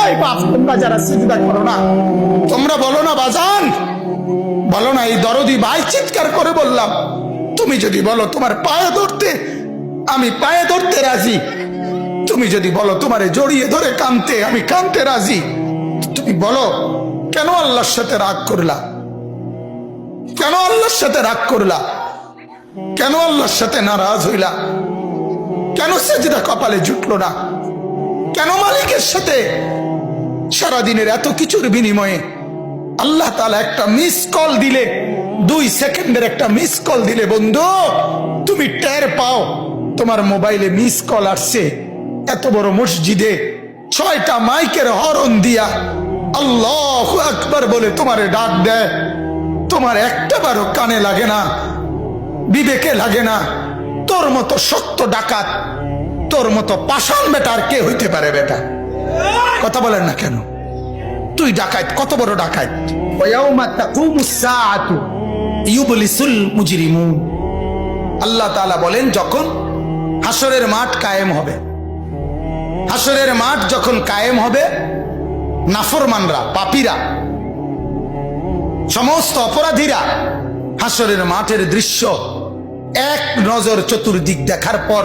এই বাপ, তোমরা যারা সিজদা করো না, তোমরা বলো না, বাজান। বলো না, এই দরদি ভাই চিৎকার করে বললাম, তুমি যদি বলো তোমার পায়ে ধরতে, আমি পায়ে ধরতে রাজি। তুমি যদি বলো তোমারে জড়িয়ে ধরে কানতে, আমি কানতে রাজি। তুমি বলো, কেন আল্লাহর সাথে রাগ করলা? কেন আল্লাহর সাথে রাগ করলা? কেন আল্লাহর সাথে নারাজ হইলা? কেন সেজদা কপালে জুটলো না? কেন মালিকের সাথে? সারাদিনের এত কিছুর বিনিময়ে আল্লাহ তালা একটা মিস কল দিলে, দুই সেকেন্ডের একটা মিস কল দিলে, বন্ধু, তুমি টের পাও, তোমার মোবাইলে মিস কল আসছে। এত বড় মসজিদে ছয়টা মাইকের হরন দিয়া আল্লাহ আকবার বলে তোমারে ডাক দেয়। তোমার একটা বারও কানে লাগে না, বিবেকে লাগে না। তোর মতো সত্য ডাকাত তোর মতো পাষাণ আর কে হইতে পারে বেটা? কথা বলেন না কেন? তুই ডাকাত কত বড় মুজরিমুন। আল্লাহ বলেন, যখন হাসরের মাঠ কায়েম হবে হাসরের মাঠ যখন কায়েম হবে, নাফরমানরা, পাপীরা, সমস্ত অপরাধীরা হাসরের মাঠের দৃশ্য এক নজর চতুর্দিক দেখার পর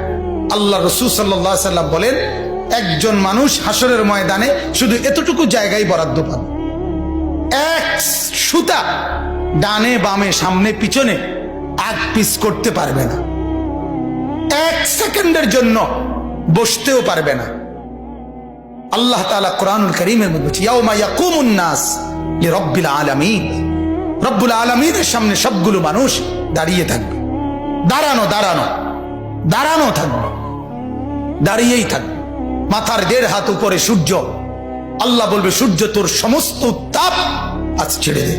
আল্লাহ রসুল সাল্লাহ সাল্লাম বলেন, একজন মানুষ হাসরের ময়দানে শুধু এতটুকু জায়গায় বরাদ্দ পাবে। এক সুতা ডানে, বামে, সামনে, পিছনে আগ পিস করতে পারবে না। এক সেকেন্ডের জন্য বসতেও পারবে না। আল্লাহ তাআলা কোরআনুল করিমের মধ্যে নাস লিরাব্বিল আলামিন। রব্বুল আলামিনের সামনে সবগুলো মানুষ দাঁড়িয়ে থাকবে। দাঁড়ানো দাঁড়ানো দাঁড়ানো থাকবে। দাঁড়িয়েই থাকবে মাথার দেড় হাত উপরে সূর্য। আল্লাহ বলবে, সূর্য, তোর সমস্ত তাপ আজ ছেড়ে দে।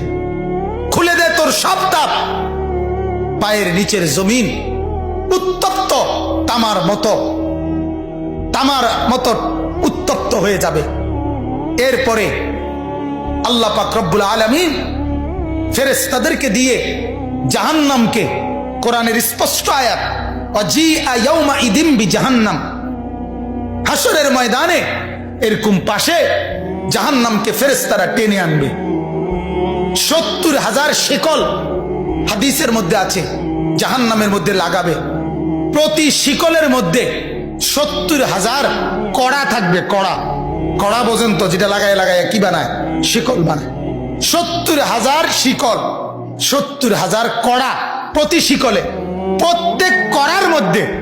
খুলে দে তোর সব তাপ। পায়ের নিচের জমিন উত্তপ্ত, তামার মতো। তামার মতো উত্তপ্ত হয়ে যাবে। এরপরে আল্লাহ পাক রব্বুল আলমিন ফেরেস্তাদেরকে দিয়ে জাহান্নামকে কোরআনের স্পষ্ট আয়াত অজি আয়াউমা ইদিম বি জাহান্নাম হাসরের ময়দানে এরকম পাশে জাহান জাহান্নামকে ফেরেস্তারা টেনে আনবে। সত্তর হাজার শিকল হাদিসের মধ্যে আছে, জাহান্নামের মধ্যে লাগাবে। প্রতি শিকলের মধ্যে সত্তর হাজার কড়া থাকবে, কড়া। কড়া বোঝেন তো যেটা লাগায় লাগায় কি বানায়? শিকল বানায়। সত্তর হাজার শিকল, সত্তর হাজার কড়া প্রতি শিকলে। প্রত্যেক কড়ার মধ্যে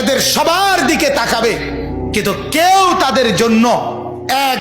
এদের সবার দিকে তাকাবে। কিন্তু কেউ তাদের জন্য এক